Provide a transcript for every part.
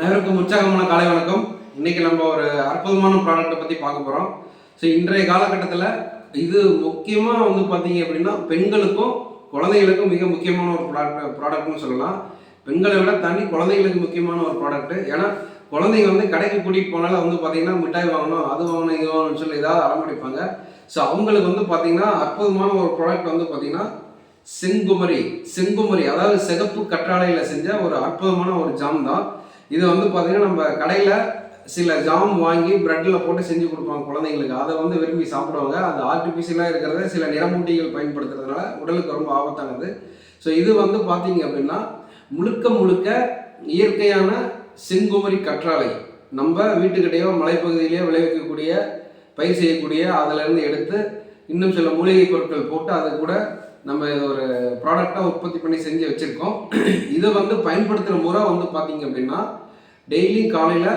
அனைவருக்கும் உற்சாகமான காலை வணக்கம். இன்னைக்கு நம்ம ஒரு அற்புதமான ப்ராடக்ட்டை பற்றி பார்க்க போகிறோம் ஸோ இன்றைய காலகட்டத்தில் இது முக்கியமாக வந்து பார்த்தீங்க அப்படின்னா பெண்களுக்கும் குழந்தைகளுக்கும் மிக முக்கியமான ஒரு ப்ராடக்ட் ப்ராடக்ட்னு சொல்லலாம். பெண்களை விட தாண்டி குழந்தைகளுக்கு முக்கியமான ஒரு ப்ராடக்ட் ஏன்னா குழந்தைங்க வந்து கடைக்கு கூட்டிகிட்டு போனாலும் வந்து பார்த்தீங்கன்னா மிட்டாய் வாங்கணும் அது வாங்கணும் இது வாங்கணும்னு சொல்லி ஏதாவது அலமடிப்பாங்க. ஸோ அவங்களுக்கு வந்து பார்த்தீங்கன்னா அற்புதமான ஒரு ப்ராடக்ட் வந்து பார்த்தீங்கன்னா செங்குமரி செங்குமரி அதாவது சிகப்பு கற்றாழையில் செஞ்ச ஒரு அற்புதமான ஒரு ஜாம் தான். இது வந்து பார்த்தீங்கன்னா நம்ம கடையில் சில ஜாம் வாங்கி ப்ரெட்டில் போட்டு செஞ்சு கொடுப்பாங்க குழந்தைங்களுக்கு. அதை வந்து விரும்பி சாப்பிடுவாங்க. அது ஆர்டிஃபிஷியலாக இருக்கிறத சில நிறமூட்டிகள் பயன்படுத்துறதுனால உடலுக்கு ரொம்ப ஆபத்தானது. ஸோ இது வந்து பார்த்தீங்க அப்படின்னா முழுக்க முழுக்க இயற்கையான செங்குமரி கற்றாழை. நம்ம வீட்டுக்கிட்டேயோ மலைப்பகுதியிலேயோ விளைவிக்கக்கூடிய பயிர் செய்யக்கூடிய அதிலிருந்து எடுத்து இன்னும் சில மூலிகை பொருட்கள் போட்டு அது கூட நம்ம ஒரு ப்ராடக்டாக உற்பத்தி பண்ணி செஞ்சு வச்சுருக்கோம். இதை வந்து பயன்படுத்துகிற முறை வந்து பார்த்தீங்க அப்படின்னா டெய்லி காலையில்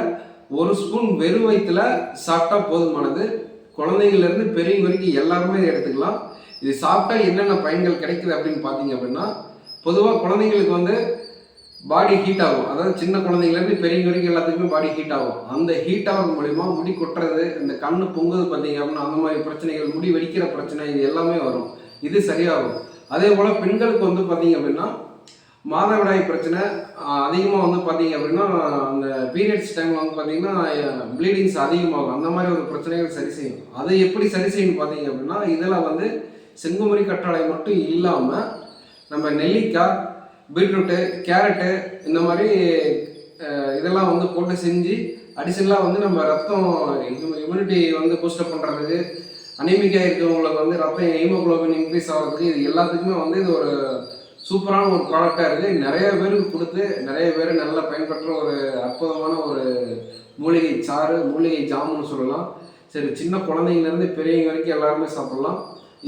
ஒரு ஸ்பூன் வெறும் வயிற்றுல சாப்பிட்டா போதுமானது. குழந்தைங்கள்லேருந்து பெரியவங்க வரைக்கும் எல்லாருமே இதை எடுத்துக்கலாம். இது சாப்பிட்டா என்னென்ன பயன்கள் கிடைக்குது அப்படின்னு பார்த்தீங்க அப்படின்னா பொதுவாக குழந்தைங்களுக்கு வந்து பாடி ஹீட் ஆகும். அதாவது சின்ன குழந்தைங்கலேருந்து பெரியவங்க வரைக்கும் எல்லாத்துக்குமே பாடி ஹீட் ஆகும். அந்த ஹீட் ஆகிறது மூலிமா முடி கொட்டுறது இந்த கண்ணு பொங்குது பார்த்தீங்க அப்படின்னா அந்த மாதிரி பிரச்சனைகள் முடி வெடிக்கிற பிரச்சனை இது எல்லாமே வரும். இது சரியாகும். அதே போல் பெண்களுக்கு வந்து பார்த்தீங்க அப்படின்னா மாதவிடாய் பிரச்சனை அதிகமாக வந்து பார்த்தீங்க அப்படின்னா அந்த பீரியட்ஸ் டைமில் வந்து பார்த்தீங்கன்னா ப்ளீடிங்ஸ் அதிகமாகும். அந்த மாதிரி ஒரு பிரச்சனைகள் சரி செய்யும். அதை எப்படி சரி செய்யணும் பார்த்தீங்க அப்படின்னா இதில் வந்து செங்குமரி கற்றாழை மட்டும் இல்லாமல் நம்ம நெல்லிக்காய் பீட்ரூட்டு கேரட்டு இந்த மாதிரி இதெல்லாம் வந்து போட்டு செஞ்சு அடிஷனலாக வந்து நம்ம ரத்தம் இம்யூனிட்டி வந்து பூஸ்டப் பண்ணுறதுக்கு அனிமிக்காக இருக்கிறவங்களுக்கு வந்து ரத்தம் ஹீமோக்ளோபின் இன்க்ரீஸ் ஆகிறதுக்கு இது எல்லாத்துக்குமே வந்து இது ஒரு சூப்பரான ஒரு ப்ராடக்டாக இருக்குது நிறைய பேருக்கு கொடுத்து நிறைய பேர் நல்லா பயன்பெற்ற ஒரு அற்புதமான ஒரு மூலிகை சாறு மூலிகை ஜாமுன்னு சொல்லலாம். சரி சின்ன குழந்தைங்கலேருந்து பெரியவங்க வரைக்கும் எல்லாருமே சாப்பிடலாம்.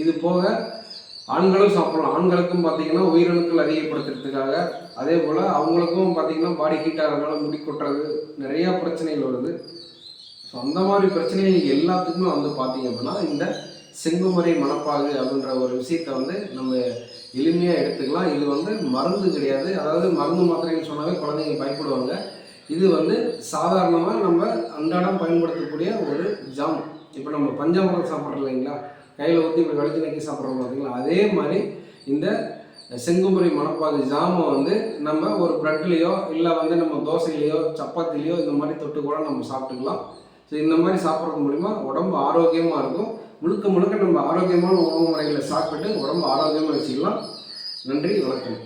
இது போக ஆண்களும் சாப்பிடலாம். ஆண்களுக்கும் பார்த்தீங்கன்னா உயிரணுக்கள் அதிகப்படுத்துறதுக்காக. அதே போல் அவங்களுக்கும் பார்த்தீங்கன்னா பாடி ஹீட் ஆகிறதுனால முடி கொட்டுறது நிறையா பிரச்சனைகள் வருது. ஸோ அந்த மாதிரி பிரச்சனைகள் எல்லாத்துக்குமே வந்து பார்த்தீங்க அப்படின்னா இந்த செங்குமறை மணப்பாகு அப்படின்ற ஒரு விஷயத்த வந்து நம்ம எளிமையாக எடுத்துக்கலாம். இது வந்து மருந்து கிடையாது. அதாவது மருந்து மாத்திரைன்னு சொன்னாவே குழந்தைங்க பயப்படுவாங்க. இது வந்து சாதாரணமாக நம்ம அன்றாடம் பயன்படுத்தக்கூடிய ஒரு ஜாம். இப்போ நம்ம பஞ்சாமிரம் சாப்பிட்றோம் இல்லைங்களா? கையில் ஊற்றி இப்படி வலிச்சு நக்கி சாப்பிட்றோம் பார்த்தீங்களா அதே மாதிரி இந்த செங்குமரி மணப்பாகு ஜாமை வந்து நம்ம ஒரு ப்ரெட்லேயோ இல்லை வந்து நம்ம தோசையிலையோ சப்பாத்திலையோ இந்த மாதிரி தொட்டு கூட நம்ம சாப்பிட்டுக்கலாம். ஸோ இந்த மாதிரி சாப்பிட்றது மூலிமா உடம்பு ஆரோக்கியமாக இருக்கும். முழுக்க முழுக்க நம்ம ஆரோக்கியமான உணவு முறைகளை சாப்பிட்டு உடம்பு ஆரோக்கியமாக வச்சுக்கலாம். நன்றி வணக்கம்.